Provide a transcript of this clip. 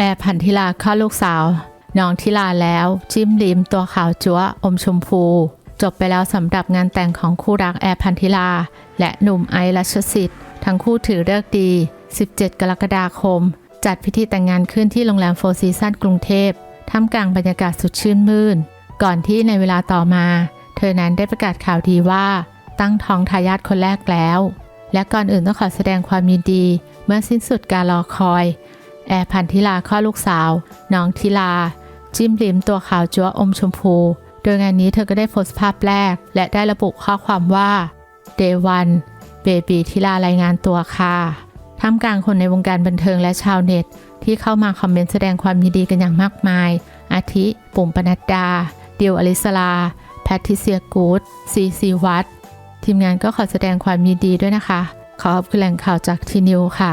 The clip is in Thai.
แอร์พันธิลาข้าลูกสาว น้องทิลาแล้ว จิ้มลิมตัวขาวจั๊วอมชมพู จบไปแล้วสำหรับงานแต่งของคู่รักแอร์พันธิลา และหนุ่มไอรัชสิทธิ์ ทั้งคู่ถือเลิกดี 17 กรกฎาคม จัดพิธีแต่งงานขึ้นที่โรงแรมโฟร์ซีซันกรุงเทพท่ามกลางบรรยากาศสุดชื่นมื่น ก่อนที่ในเวลาต่อมา เธอนั้นได้ประกาศข่าวดีว่า ตั้งท้องทายาทคนแรกแล้ว และก่อนอื่นต้องขอแสดงความยินดี เมื่อสิ้นสุดการรอคอย แอร์พันธิลาคลอดลูกสาว น้องทิลา จิ้มลิมตัวขาวจั๊วอมชมพู โดยงานนี้เธอก็ได้โพสต์ภาพแรก และได้ระบุข้อความว่า Day 1เบบีทิลารายงานตัวค่ะท่ามกลางคนในวงการบันเทิงและชาวเน็ต ที่เข้ามาคอมเมนต์แสดงความยินดีกันอย่างมากมาย อาทิ ปุ่มปนัดดา เดียวอลิสลา แพทิเซียกูดซีซีวัตทีมงานก็ขอแสดงความยินดีด้วยนะคะ ขอขอบคุณแหล่งข่าวจากทีนิวค่ะ